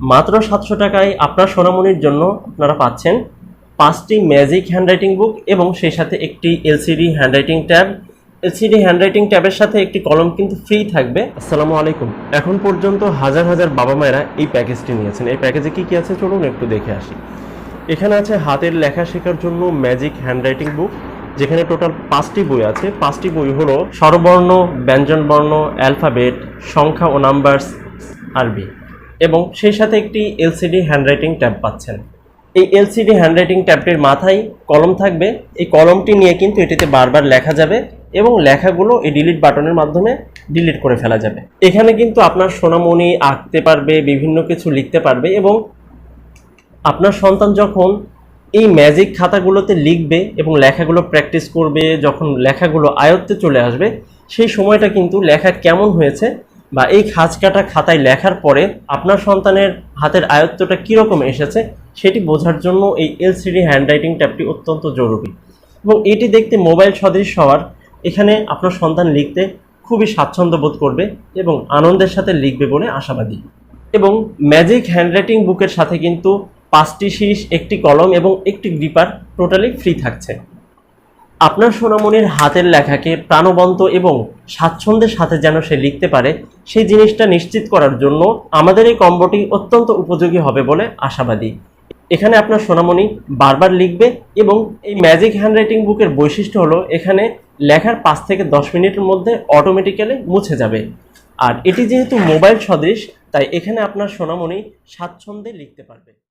মাত্র সাতশো টাকায় আপনার সোনামণির জন্য আপনারা পাচ্ছেন পাঁচটি ম্যাজিক হ্যান্ডরাইটিং বুক এবং সেই সাথে একটি LCD handwriting tab. LCD handwriting ট্যাবের সাথে একটি কলম কিন্তু ফ্রি থাকবে। আসসালামু আলাইকুম। এখন পর্যন্ত হাজার হাজার বাবা মায়েরা এই প্যাকেজটি নিয়েছেন। এই প্যাকেজে কি কি আছে চলুন একটু দেখে আসি। এখানে আছে হাতের লেখা শেখার জন্য ম্যাজিক হ্যান্ডরাইটিং বুক, যেখানে টোটাল পাঁচটি বই আছে। পাঁচটি বই হলো স্বরবর্ণ, ব্যঞ্জনবর্ণ, অ্যালফাবেট, সংখ্যা ও নাম্বারস, আরবি। এবং সেই সাথে একটি এলসিডি হ্যান্ডরাইটিং ট্যাব পাচ্ছেন। এই এলসিডি হ্যান্ডরাইটিং ট্যাবটির মাথায় কলম থাকবে। এই কলমটি নিয়ে কিন্তু এটিতে বারবার লেখা যাবে এবং লেখাগুলো এই ডিলিট বাটনের মাধ্যমে ডিলিট করে ফেলা যাবে। এখানে কিন্তু আপনার সোনামণি আঁকতে পারবে, বিভিন্ন কিছু লিখতে পারবে এবং আপনার সন্তান যখন এই ম্যাজিক খাতাগুলোতে লিখবে এবং লেখাগুলো প্র্যাকটিস করবে, যখন লেখাগুলো আয়ত্তে চলে আসবে, সেই সময়টা কিন্তু লেখা কেমন হয়েছে বা এই খাঁজ কাটা খাতায় লেখার পরে আপনার সন্তানের হাতের আয়ত্তটা কীরকম এসেছে সেটি বোঝার জন্য এই এলসিডি হ্যান্ডরাইটিং ট্যাবটি অত্যন্ত জরুরি। এবং এটি দেখতে মোবাইল সদৃশ হওয়ার এখানে আপনার সন্তান লিখতে খুবই স্বাচ্ছন্দ্য বোধ করবে এবং আনন্দের সাথে লিখবে বলে আশাবাদী। এবং ম্যাজিক হ্যান্ডরাইটিং বুকের সাথে কিন্তু পাঁচটি শীষ একটি কলম এবং একটি গ্রিপার টোটালি ফ্রি থাকছে। আপনার সোনামণির হাতের লেখাকে প্রাণবন্ত এবং স্বাচ্ছন্দ্যের সাথে যেন সে লিখতে পারে, সেই জিনিসটা নিশ্চিত করার জন্য আমাদের এই কম্বোটি অত্যন্ত উপযোগী হবে বলে আশাবাদী। এখানে আপনার সোনামণি বারবার লিখবে এবং এই ম্যাজিক হ্যান্ডরাইটিং বুকের বৈশিষ্ট্য হলো এখানে লেখার পাঁচ থেকে দশ মিনিটের মধ্যে অটোমেটিক্যালি মুছে যাবে। আর এটি যেহেতু মোবাইল সদৃশ, তাই এখানে আপনার সোনামণি স্বাচ্ছন্দ্যে লিখতে পারবে।